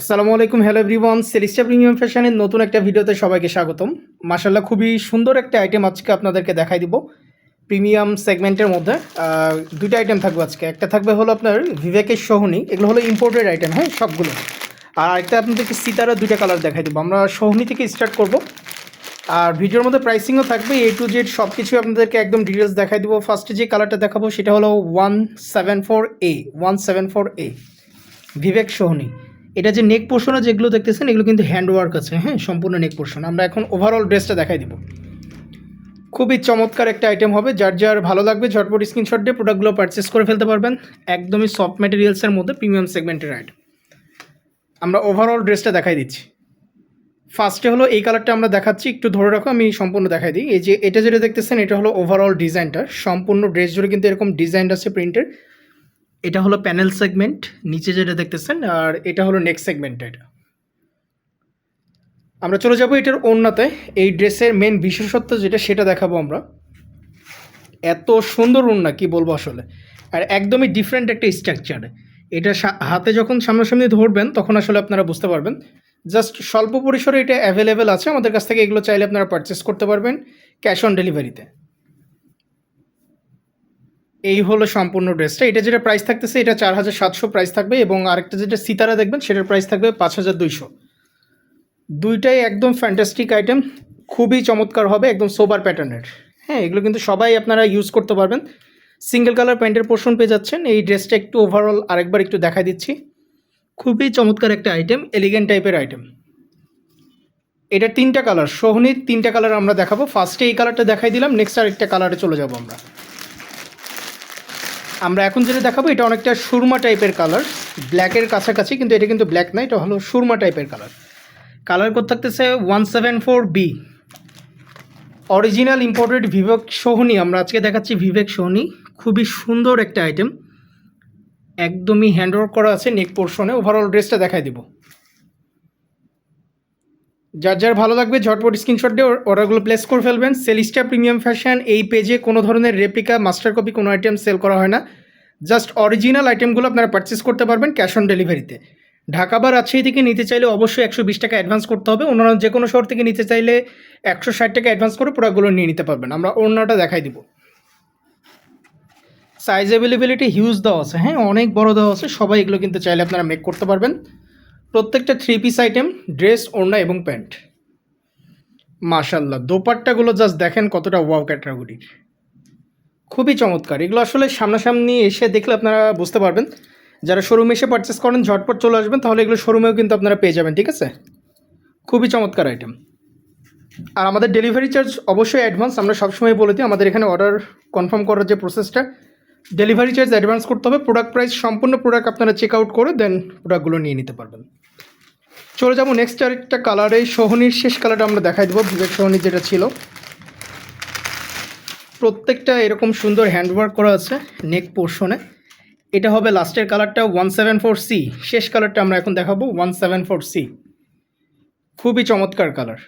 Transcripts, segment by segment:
আসসালামু আলাইকুম hello everyone সেলিস্টা premium ফ্যাশনের নতুন একটা ভিডিওতে সবাইকে স্বাগতম। মাশাল্লাহ খুবই সুন্দর একটা আইটেম আজকে আপনাদেরকে দেখাই দিব প্রিমিয়াম সেগমেন্টের মধ্যে। দুইটা আইটেম থাকবে আজকে। একটা থাকবে হলো আপনার বিবেকের সোহনি। এগুলো হলো ইম্পোর্টেড আইটেম হ্যাঁ সবগুলো। আর একটা আপনাদেরকে সিতারা দুইটা কালার দেখাই দিব। আমরা সোহনি থেকে স্টার্ট করব। আর ভিডিওর মধ্যে প্রাইসিংও থাকবে এ টু জেড সব কিছু আপনাদেরকে একদম ডিটেলস দেখাই দিব। ফার্স্টে যে কালারটা দেখাবো, সেটা হলো one seven four A one seven four A Vivek Sohni. এটা যে নেক পোর্শনে যেগুলো দেখতেছেন, এগুলো কিন্তু হ্যান্ড ওয়ার্ক আছে। হ্যাঁ সম্পূর্ণ নেক পোর্শন আমরা এখন ওভারঅল ড্রেসটা দেখাই দিব। খুবই চমৎকার একটা আইটেম হবে। যার যার ভালো লাগবে, ঝটপট স্ক্রিনশট দিয়ে প্রোডাক্টগুলো পারচেস করে ফেলতে পারবেন। একদমই সফট ম্যাটেরিয়ালসের মধ্যে প্রিমিয়াম সেগমেন্টের আইটেম আমরা ওভারঅল ড্রেসটা দেখাই দিচ্ছি। ফার্স্টে হলো এই কালারটা আমরা দেখাচ্ছি। একটু ধরে রাখো, আমি সম্পূর্ণ দেখাই দিই। এই যে এটা যেটা দেখতেছেন, এটা হলো ওভারঅল ডিজাইনটা সম্পূর্ণ ড্রেস জুড়ে কিন্তু এরকম ডিজাইন আছে প্রিন্টের এটা হলো প্যানেল সেগমেন্ট নিচে যেটা দেখতেছেন, আর এটা হলো নেক্সট সেগমেন্ট এটা। আমরা চলে যাব এটার ওড়নাতে। এই ড্রেসের মেন বিশেষত্ব যেটা, সেটা দেখাবো আমরা। এত সুন্দর ওড়না, কি বলব আসলে? আর একদমই ডিফারেন্ট একটা স্ট্রাকচার এটা হাতে যখন সামনাসামনি ধরবেন, তখন আসলে আপনারা বুঝতে পারবেন। জাস্ট স্বল্প পরিসরে এটা অ্যাভেলেবেল আছে। আমাদের কাছ থেকে এগুলো চাইলে আপনারা পারচেস করতে পারবেন ক্যাশ অন ডেলিভারিতে এই হলো সম্পূর্ণ ড্রেসটা। এটা যেটা প্রাইস থাকতেছে, এটা চার হাজার সাতশো প্রাইস থাকবে এবং আরেকটা যেটা সিতারা দেখবেন, সেটার প্রাইস থাকবে পাঁচ হাজার দুইশো। দুইটাই একদম ফ্যান্টাস্টিক আইটেম খুবই চমৎকার হবে, একদম সোবার প্যাটার্নের হ্যাঁ এগুলো কিন্তু সবাই আপনারা ইউজ করতে পারবেন। সিঙ্গেল কালার প্যান্টের পোর্শন পেয়ে যাচ্ছেন। এই ড্রেসটা একটু ওভারঅল আরেকবার একটু দেখাই দিচ্ছি। খুবই চমৎকার একটা আইটেম এলিগেন্ট টাইপের আইটেম এটা তিনটা কালার সোহনির তিনটা কালার আমরা দেখাবো। ফার্স্টে এই কালারটা দেখাই দিলাম নেক্সট আরেকটা কালারে চলে যাব আমরা। আমরা এখন যেটা দেখাবো, এটা অনেকটা সুরমা টাইপের কালার ব্ল্যাকের কাছাকাছি, কিন্তু এটা কিন্তু ব্ল্যাক না, এটা হলো সুরমা টাইপের কালার কালার কোড থাকতেছে one seven four B original imported Vivek Sohni আমরা আজকে দেখাচ্ছি ভিভেক সোহনি খুবই সুন্দর একটা আইটেম একদমই হ্যান্ডওয়ার্ক করা আছে নেক পোর্শনে ওভারঅল ড্রেসটা দেখাই দিব। যার যার ভালো লাগবে, ঝটপট স্ক্রিনশট দিয়ে অর্ডারগুলো প্লেস করে ফেলবেন। সেলিস্টা প্রিমিয়াম ফ্যাশন এই পেজে কোনো ধরনের রেপ্লিকা মাস্টার কপি কোনো আইটেম সেল করা হয় না। জাস্ট অরিজিনাল আইটেমগুলো আপনারা পারচেস করতে পারবেন ক্যাশ অন ডেলিভারিতে ঢাকা বা রাজশাহী থেকে নিতে চাইলে অবশ্যই একশো বিশ টাকা অ্যাডভান্স করতে হবে। অন্যান্য যে কোনো শহর থেকে নিতে চাইলে একশো ষাট টাকা অ্যাডভান্স করে প্রোডাক্টগুলো নিয়ে নিতে পারবেন। আমরা অন্যটা দেখাই দিব। সাইজ অ্যাভেলেবিলিটি হিউজ দেওয়া আছে। হ্যাঁ অনেক বড় দেওয়া আছে। সবাই এগুলো কিন্তু চাইলে আপনারা মেক করতে পারবেন। প্রত্যেকটা থ্রি পিস আইটেম ড্রেস ওড়না এবং প্যান্ট। মাশাল্লাহ দোপাট্টাগুলো জাস্ট দেখেন কতটা ওয়াও ক্যাটাগরির খুবই চমৎকার। এগুলো আসলে সামনাসামনি এসে দেখলে আপনারা বুঝতে পারবেন। যারা শোরুমে এসে পারচেস করেন, ঝটপট চলে আসবেন, তাহলে এগুলো শোরুমেও কিন্তু আপনারা পেয়ে যাবেন, ঠিক আছে? খুবই চমৎকার আইটেম আর আমাদের ডেলিভারি চার্জ অবশ্যই অ্যাডভান্স আমরা সবসময় বলে দিই, আমাদের এখানে অর্ডার কনফার্ম করার যে প্রসেসটা ডেলিভারি চার্জ অ্যাডভান্স করতে হবে প্রোডাক্ট প্রাইস সম্পূর্ণ প্রোডাক্ট আপনারা চেক আউট করে দেন প্রোডাক্টগুলো নিয়ে নিতে পারবেন। চলে যাব নেক্সট আরেকটা কালারে সোহনির শেষ কালারটা আমরা দেখাই দেবো, বিবেক সোহনি যেটা ছিল। প্রত্যেকটা এরকম সুন্দর হ্যান্ডওয়ার্ক করা আছে নেক পোর্শনে এটা হবে লাস্টের কালারটা ওয়ান সেভেন ফোর সি শেষ কালারটা আমরা এখন দেখাবো ওয়ান সেভেন ফোর সি খুবই চমৎকার colour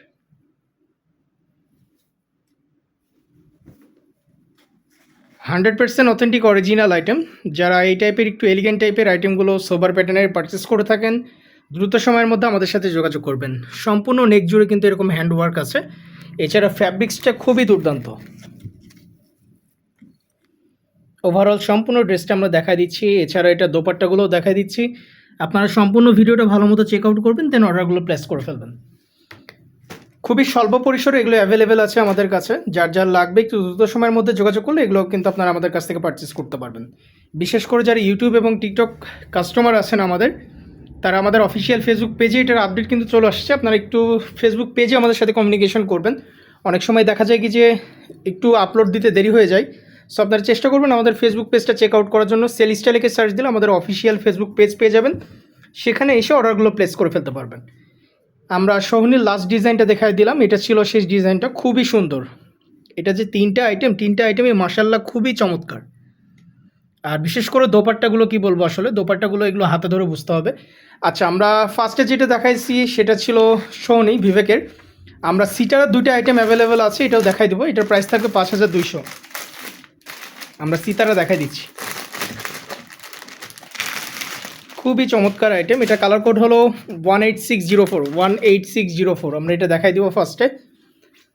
hundred percent authentic original item যারা এই টাইপের একটু এলিগেন্ট টাইপের আইটেমগুলো সোবার প্যাটার্নের পারচেস করে থাকেন, দ্রুত সময়ের মধ্যে আমাদের সাথে যোগাযোগ করবেন। সম্পূর্ণ নেক জুড়ে কিন্তু এরকম হ্যান্ড ওয়ার্ক আছে। এছাড়া ফ্যাব্রিক্সটা খুবই দুর্দান্ত। ওভারঅল সম্পূর্ণ ড্রেসটা আমরা দেখা দিচ্ছি, এছাড়া এটা দোপাট্টাগুলোও দেখা দিচ্ছি। আপনারা সম্পূর্ণ ভিডিওটা ভালো মতো চেক আউট করবেন দেন অর্ডারগুলো প্লেস করে ফেলবেন। খুবই স্বল্প পরিসরে এগুলো অ্যাভেলেবেল আছে আমাদের কাছে। যার যার লাগবে একটু দ্রুত সময়ের মধ্যে যোগাযোগ করলে এগুলো কিন্তু আপনারা আমাদের কাছ থেকে পারচেস করতে পারবেন। বিশেষ করে যারা ইউটিউব এবং টিকটক কাস্টমার আছেন আমাদের, তারা আমাদের অফিসিয়াল ফেসবুক পেজে এটার আপডেট কিন্তু চলে আসছে। আপনারা একটু ফেসবুক পেজে আমাদের সাথে কমিউনিকেশন করবেন। অনেক সময় দেখা যায় কি যে একটু আপলোড দিতে দেরি হয়ে যায়। সো আপনারা চেষ্টা করবেন আমাদের ফেসবুক পেজটা চেক আউট করার জন্য। সেল স্টাইলেকে সার্চ দিলে আমাদের অফিসিয়াল ফেসবুক পেজ পেয়ে যাবেন। সেখানে এসে অর্ডারগুলো প্লেস করে ফেলতে পারবেন। আমরা সোহনির লাস্ট ডিজাইনটা দেখাই দিলাম। এটা ছিল শেষ ডিজাইনটা খুবই সুন্দর। এটা যে তিনটা আইটেম তিনটা আইটেমই মার্শাল্লাহ খুবই চমৎকার। আর বিশেষ করে দোপাট্টাগুলো কি বলব আসলে? দোপাট্টাগুলো এগুলো হাতে ধরে বুঝতে হবে। আচ্ছা আমরা ফার্স্টে যেটা দেখাইছি, সেটা ছিল সোহনি, বিবেকের। আমরা সিটার দুইটা আইটেম অ্যাভেলেবেল আছে, এটাও দেখাই দেবো। এটার প্রাইস থাকবে পাঁচ হাজার দুইশো। আমরা সিতারা দেখাই দিচ্ছি। খুবই চমৎকার আইটেম এটা কালার কোড হলো one eight six zero four one eight six zero four আমরা এটা দেখাই দিব ফার্স্টে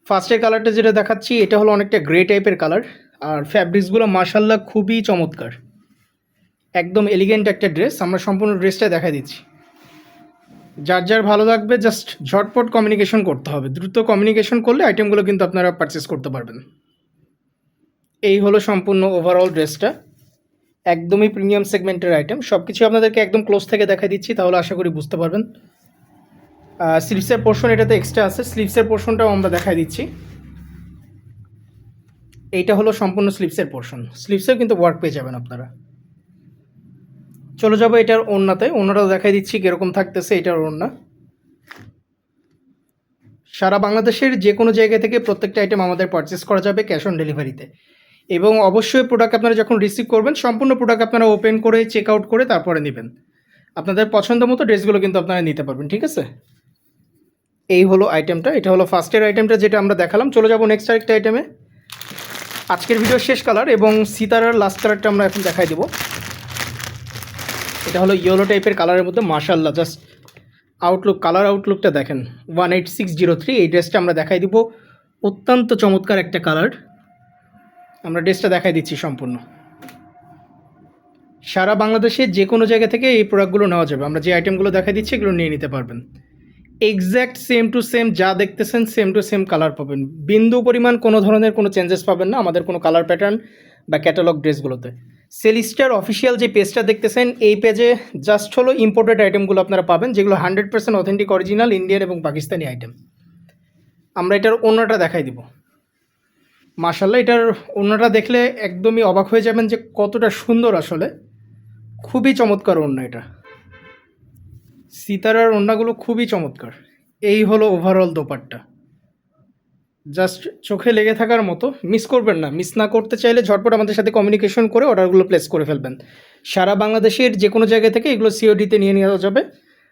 ফার্স্টের কালারটা যেটা দেখাচ্ছি, এটা হলো অনেকটা গ্রে টাইপের কালার আর ফ্যাব্রিক্সগুলো মাসাল্লাহ খুবই চমৎকার। একদম এলিগেন্ট একটা ড্রেস আমরা সম্পূর্ণ ড্রেসটা দেখাই দিচ্ছি। যার যার ভালো লাগবে জাস্ট ঝটপট কমিউনিকেশন করতে হবে। দ্রুত কমিউনিকেশন করলে আইটেমগুলো কিন্তু আপনারা পারচেস করতে পারবেন। এই হলো সম্পূর্ণ ওভারঅল ড্রেসটা একদমই প্রিমিয়াম সেগমেন্টের আইটেম সব কিছু আপনাদেরকে একদম ক্লোজ থেকে দেখাই দিচ্ছি, তাহলে আশা করি বুঝতে পারবেন। স্লিভসের পোর্শন এটাতে এক্সট্রা আছে। স্লিভসের পোর্শনটাও আমরা দেখাই দিচ্ছি। এইটা হলো সম্পূর্ণ স্লিভসের পোর্শন স্লিভসেও কিন্তু ওয়ার্ক পেয়ে যাবেন আপনারা। চলে যাব এটার ওড়নাতে। ওড়নাটাও দেখাই দিচ্ছি কীরকম থাকতেছে এটার ওড়না। সারা বাংলাদেশের যে কোনো জায়গা থেকে প্রত্যেকটা আইটেম আমাদের পারচেস করা যাবে ক্যাশ অন ডেলিভারিতে এবং অবশ্যই প্রোডাক্ট আপনারা যখন রিসিভ করবেন, সম্পূর্ণ প্রোডাক্ট আপনারা ওপেন করে চেক আউট করে তারপরে নেবেন। আপনাদের পছন্দ মতো ড্রেসগুলো কিন্তু আপনারা নিতে পারবেন, ঠিক আছে? এই হলো আইটেমটা এটা হলো ফার্স্টের আইটেমটা যেটা আমরা দেখালাম। চলে যাব নেক্সট আরেকটা আইটেমে আজকের ভিডিও শেষ কালার এবং সিতারার লাস্ট কালারটা আমরা এখন দেখাই দেবো। এটা হলো ইয়েলো টাইপের কালারের মধ্যে মার্শাল্লাহ জাস্ট আউটলুক কালার আউটলুকটা দেখেন। One eight six zero three এই ড্রেসটা আমরা দেখাই দিব। অত্যন্ত চমৎকার একটা কালার আমরা ড্রেসটা দেখাই দিচ্ছি সম্পূর্ণ। সারা বাংলাদেশে যে কোনো জায়গা থেকে এই প্রোডাক্টগুলো নেওয়া যাবে। আমরা যে আইটেমগুলো দেখাই দিচ্ছি, এগুলো নিয়ে নিতে পারবেন। এক্স্যাক্ট সেম টু সেম যা দেখতেছেন সেম টু সেম কালার পাবেন। বিন্দু পরিমাণ কোনো ধরনের কোনো চেঞ্জেস পাবেন না, আমাদের কোনো কালার প্যাটার্ন বা ক্যাটালগ ড্রেসগুলোতে। সেলিস্টার অফিসিয়াল যে পেজটা দেখতেছেন, এই পেজে জাস্ট হলো ইম্পোর্টেড আইটেমগুলো আপনারা পাবেন, যেগুলো hundred percent authentic original Indian এবং পাকিস্তানি আইটেম আমরা এটার অন্যটা দেখাই দিব। মার্শাল্লাহ এটার অন্যটা দেখলে একদমই অবাক হয়ে যাবেন যে কতটা সুন্দর আসলে। খুবই চমৎকার অন্য এটা। সিতারার ওড়নাগুলো খুবই চমৎকার। এই হলো ওভারঅল দোপারটা জাস্ট চোখে লেগে থাকার মতো। মিস করবেন না। মিস না করতে চাইলে ঝটপট আমাদের সাথে কমিউনিকেশন করে অর্ডারগুলো প্লেস করে ফেলবেন। সারা বাংলাদেশের যে কোনো জায়গা থেকে এগুলো সিওডিতে নিয়ে নেওয়া যাবে।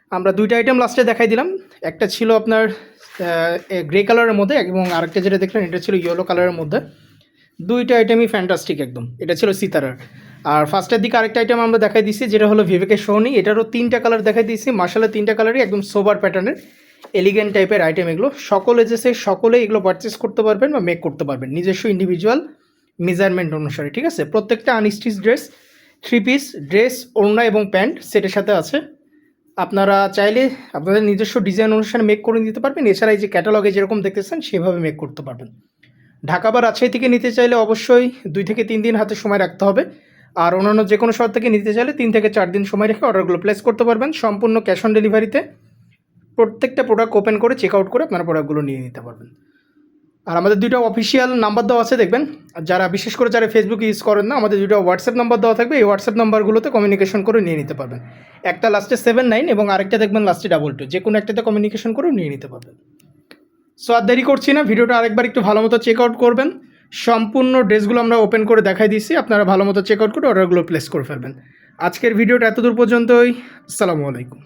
আমরা দুইটা আইটেম লাস্টে দেখাই দিলাম। একটা ছিল আপনার গ্রে কালারের মধ্যে এবং আরেকটা যেটা দেখলেন, এটা ছিল ইয়েলো কালারের মধ্যে। দুইটা আইটেমই ফ্যান্টাস্টিক একদম। এটা ছিল সিতারার। আর ফার্স্টের দিকে আরেকটা আইটেম আমরা দেখাই দিচ্ছি যেটা হলো ভিভেকের সোনি এটারও তিনটা কালার দেখাই দিয়েছি মার্শালের তিনটা কালারই একদম সোবার প্যাটার্নের এলিগেন্ট টাইপের আইটেম এগুলো। সকল এজেসে সকলে এগুলো পারচেস করতে পারবেন বা মেক করতে পারবেন। নিজস্ব ইন্ডিভিজুয়াল মেজারমেন্ট অনুসারে, ঠিক আছে? প্রত্যেকটা unstitch dress three piece dress ওড়না এবং প্যান্ট সেটের সাথে আছে। আপনারা চাইলে আপনাদের নিজস্ব ডিজাইন অনুসারে মেক করে নিতে পারবেন। এছাড়া এই যে ক্যাটালগে যেরকম দেখতেছেন, সেভাবে মেক করতে পারবেন। ঢাকা বা রাজশাহী থেকে নিতে চাইলে অবশ্যই দুই থেকে তিন দিন হাতে সময় রাখতে হবে। আর অন্যান্য যে কোনো শহর থেকে নিতে চাইলে তিন থেকে চার দিন সময় রেখে অর্ডারগুলো প্লেস করতে পারবেন। সম্পূর্ণ ক্যাশ অন ডেলিভারিতে প্রত্যেকটা প্রোডাক্ট ওপেন করে চেক আউট করে আপনারা প্রোডাক্টগুলো নিয়ে নিতে পারবেন। আর আমাদের দুইটা অফিসিয়াল নাম্বার দেওয়া আছে, দেখবেন। যারা বিশেষ করে যারা ফেসবুক ইউজ করেন না, আমাদের দুইটা হোয়াটসঅ্যাপ নাম্বার দেওয়া থাকবে। এই হোয়াটসঅ্যাপ নাম্বারগুলোতে কমিউনিকেশন করে নিয়ে নিতে পারবেন। একটা লাস্টে সেভেন নাইন এবং আরেকটা দেখবেন লাস্টে ডাবল টু যে কোনো একটাতে কমিউনিকেশন করে নিয়ে নিতে পারবেন। সো আর দেরি করছি না, ভিডিওটা আরেকবার একটু ভালো মতো চেক আউট করবেন। সম্পূর্ণ ড্রেসগুলো আমরা ওপেন করে দেখাই দিচ্ছি আপনারা ভালো মতো চেক আউট করে অর্ডারগুলো প্লেস করে ফেলবেন। আজকের ভিডিওটা এতদূর পর্যন্তই। আসসালামু আলাইকুম।